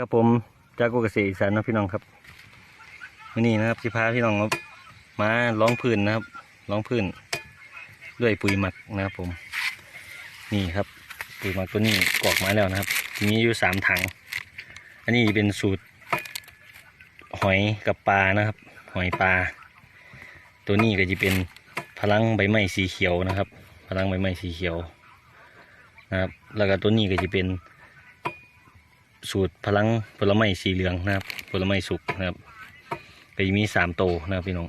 ครับผมจากกุเกษตรอีสานนะพี่น้องครับวันนี้นะครับสิพาพี่น้องมาล้องพื้นนะครับล้องพื้น ด้วยปุ๋ยหมักนะครับผม นี่ครับปุ๋ยหมักตัวนี้กรอกมาแล้วนะครับมีอยู่สามถัง อันนี้เป็นสูตร หอยกับปลานะครับ หอยปลา ตัวนี้ก็จะเป็นพลังใบไม้สีเขียวนะครับ พลังใบไม้สีเขียวนะครับแล้วก็ตัวนี้ก็จะเป็น สูตรพลังผลไม้สีเหลืองนะครับผลไม้สุกนะครับก็จะมีสามโตนะครับพี่น้อง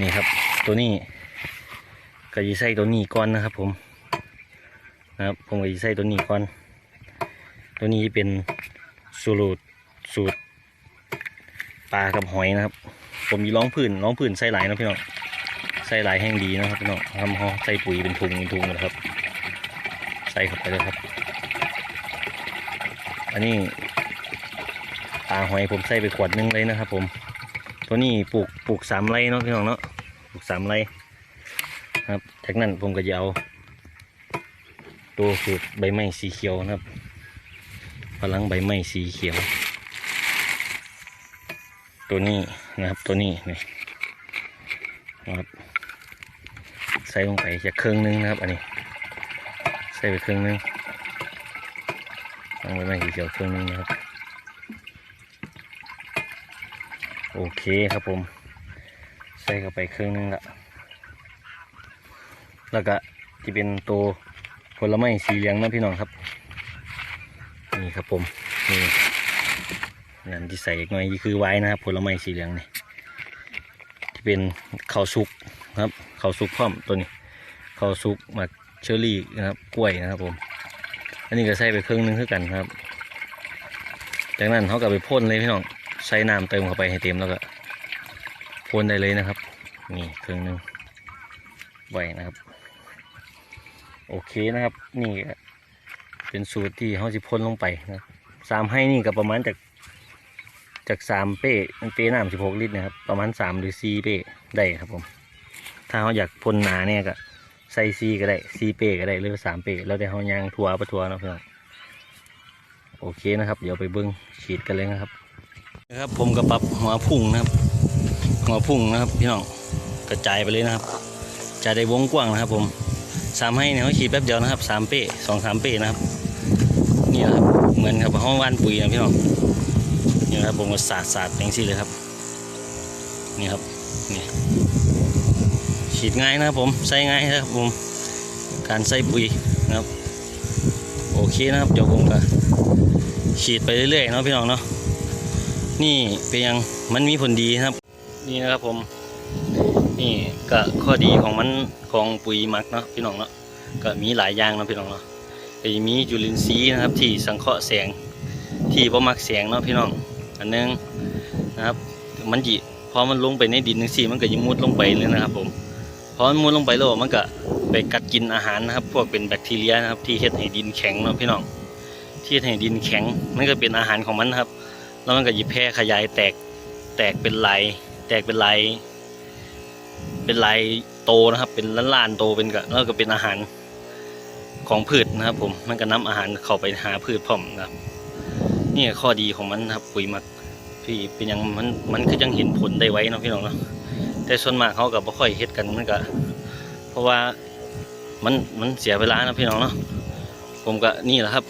นี่ครับ ตัวนี้ก็จะใส่ตัวนี้ก่อนนะครับ ผมนะครับผมก็จะใส่ตัวนี้ก่อน ตัวนี้เป็นสูตรสูตรปลากับหอยนะครับ ผมมีร้องพื้นร้องพื้นใส่หลายนะพี่น้องใส่หลายแห้งดีนะครับพี่น้องทำห่อใส่ปุ๋ยเป็นถุงเป็นถุงนะครับ ใส่เข้าไปเลยครับ อันนี้ปลาหอยผมใส่ไปขวดนึงเลยนะครับ ผม ตัวนี้ปลูกปลูกสามไร่เนาะพี่น้องเนาะปลูกสามไร่ครับจากนั้นผมก็จะเอาตัวสูตรใบไม้สีเขียวนะครับพลังใบไม้สีเขียว ตัวนี้นะครับตัวนี้นี่นะครับใส่ลงไปจะครึ่งนึงนะครับ อันนี้ ใส่ไปครึ่งนึง ตั้งไว้ไม่สีเขียวเครื่องนึงนะครับ โอเคครับผม ใส่เข้าไปเครื่องนึงละแล้วก็ที่เป็นตัวผลไม้สีเหลืองนะพี่น้องครับ นี่ครับผมนี่นั่นที่ใส่อีกหน่อยคือไว้นะครับผลไม้สีเหลืองนี่ที่เป็นข้าวสุกครับข้าวสุกพร้อมตัวนี้ข้าวสุกมักเชอรี่นะครับกล้วยนะครับผม อันนี้ก็ใส่ไปครึ่งหนึงคือกันครับ จากนั้นเขาก็ไปพ่นเลยพี่น้องใส่น้ำเติมเข้าไปให้เต็มแล้วก็พ่นได้เลยนะครับ นี่ครึ่งหนึงไว้นะครับ โอเคนะครับ นี่ก็เป็นสูตรที่เขาจะพ่นลงไปนะสามให้นี่ก็ประมาณจากจากสามเป้เป้น้ำสิบหกลิตรนะครับ ประมาณสามหรือสี่เป้ได้ครับผม ถ้าเขาอยากพ่นหนาเนี่ยก็ ใส่ซีก็ได้ซีเปก็ได้หรือสามเป้แล้วได้เฮายางทัวร์ปะทัวร์เนาะพี่องโอเคนะครับ เดี๋ยวไปเบิ้งฉีดกันเลยนะครับนะครับ ผมก็ปรับหัวพุ่งนะครับหัวพุ่งนะครับพี่น้องกระจายไปเลยนะครับจะได้วงกว้างนะครับ ผมสามให้เนี่ยเขาฉีดแป๊บเดียวนะครับสามเป้สองสามเป้นะครับนี่นะครับเหมือนกับห้องว่านปุ๋ยนะพี่น้องนี่นะครับผมก็สาดสาดอย่างที่เลยครับ นี่ครับ ฉีดง่ายนะครับผมใส่ง่ายนะครับผมการใส่ปุ๋ยนะครับโอเคนะครับเดี๋ยวผมก็ฉีดไปเรื่อยๆเนาะพี่น้องเนาะนี่เป็นยังมันมีผลดีนะครับ นี่นะครับผมนี่ก็ข้อดีของมันของปุ๋ยมักเนาะพี่น้องเนาะก็มีหลายอย่างเนาะพี่น้องเนาะมีจุลินทรีย์นะครับที่สังเคราะห์แสงที่บ่มักแสงเนาะพี่น้องอันนึงนะครับมันจิพอมันลงไปในดินนึงสิมันก็ยิมุดลงไปเลยนะครับผม อมันมุดลงไปแล้วมันก็ไปกัดกินอาหารนะครับ พวกเป็นแบคทีเรียนะครับ ที่เฮ็ดให้ดินแข็งเนาะพี่น้องที่เฮ็ดให้ดินแข็งมันก็เป็นอาหารของมันนะครับ แล้วมันก็หยิบแพร่ขยายแตกแตกเป็นลายแตกเป็นลายเป็นลายโตนะครับ เป็นล้านๆโตเป็นก็แล้วก็เป็นอาหารของพืชนะครับ ผมมันก็นำอาหารเข้าไปหาพืชพร้อมนะครับนี่ข้อดีของมันนะครับปุ๋ยหมักพี่เป็นยังมันมันคือยังเห็นผลได้ไว้เนาะพี่น้องเนาะ แต่ส่วนมากเขากับบ่ค่อยเฮ็ดกันมันก็เพราะว่ามันมันเสียเวลานะพี่น้องเนาะผมก็นี่แหละครับ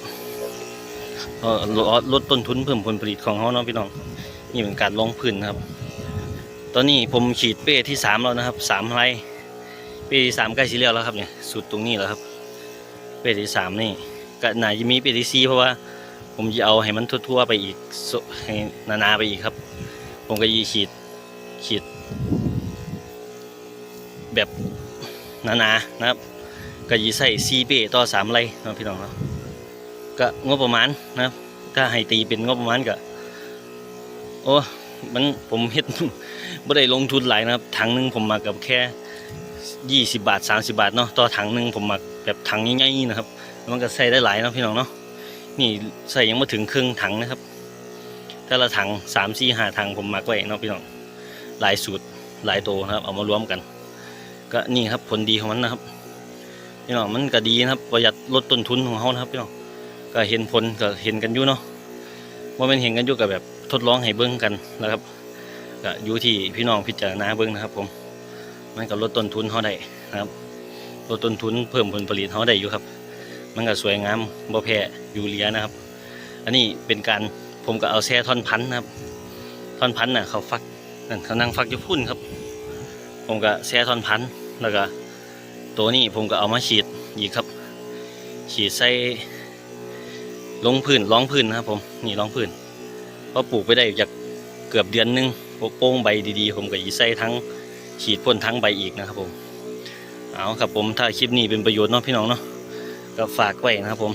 ลดลดต้นทุนเพิ่มผลผลิตของเขาเนาะพี่น้องนี่เป็นการลงพื้นครับ ตอนนี้ผมฉีดเป้ที่สามแล้วนะครับสามไรเป้ที่สามใกล้สิเลียวแล้วครับเนี่ยสุดตรงนี้แล้วครับ เป้ที่สามนี่ก็น่าจะมีเป้ที่สี่เพราะว่าผมจะเอาให้มันทั่วๆไปอีกให้นาๆไปอีกครับ ผมก็ยีฉีดฉีด หนาๆนะครับ ก็ยีใส่ซีเปต่อสามไรเนาะพี่น้องเนาะก็งบประมาณนะครับ ถ้าให้ตีเป็นงบประมาณก็โอ้มันผมเฮ็ดไม่ได้ลงทุนหลายนะครับ ถังหนึงผมมากับแค่ยี่สิบาทสามสิบาทเนาะต่อถังหนึงผมมาแบบถังใหญ่ๆนะครับ มันก็ใส่ได้หลายเนาะพี่น้องเนาะนี่ใส่ยังไม่ถึงครึ่งถังนะครับแต่ละถังสามสี่ห้าถังผมมักไว้เนาะพี่น้องหลายสูตรหลายโตวนะครับ เอามารวมกัน ก็นี่ครับผลดีของมันนะครับพี่น้องมันก็ดีนะครับประหยัดลดต้นทุนของเขานะครับพี่น้องก็เห็นผลก็เห็นกันอยู่เนาะว่ามันเห็นกันอยู่กับแบบทดลองให้เบิ้งกันนะครับก็อยู่ที่พี่น้องพิจารณาเบิ้งนะครับ ผมมันก็ลดต้นทุนเขาได้นะครับลดต้นทุนเพิ่มผลผลิตเขาได้อยู่ครับ มันก็สวยงามบ่แพ้ยูเรียนะครับ อันนี้เป็นการผมก็เอาแช่ท่อนพันธุ์นะครับท่อนพันธุ์น่ะเขาฟักนั่นเขานั่งฟักอยู่พุ่นครับ ผมก็แช่ท่อนพันธุ์แล้วก็ตัวนี้ผมก็เอามาฉีดอีกครับ ฉีดใส่ลงพื้นรองพื้นนะครับผมนี่รองพื้นพอปลูกไปได้จากเกือบเดือนหนึงโป้งใบดีๆ ผมก็ยีใส่ทั้งฉีดพ่นทั้งใบอีกนะครับผมเอาครับผมถ้าคลิปนี้เป็นประโยชน์เนาะพี่น้องเนาะก็ฝากไว้นะครับผม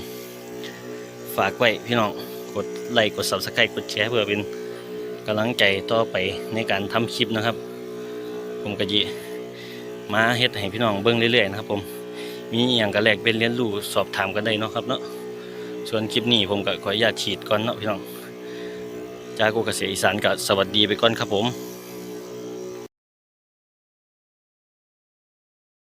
ฝากไว้พี่น้องกดไลค์กด subscribe กดแชร์เพื่อเป็นกำลังใจต่อไปในการทำคลิปนะครับ ผมก็ยิมาเฮ็ดให้พี่น้องเบิ่งเรื่อยๆนะครับผมมีอย่างกระแลกเป็นเรียนรู้สอบถามกันได้เนาะครับเนาะส่วนคลิปนี้ผมก็ขออนุญาตฉีดก่อนเนาะพี่น้องจากกูเกษตรอีสานก็สวัสดีไปก่อนครับผม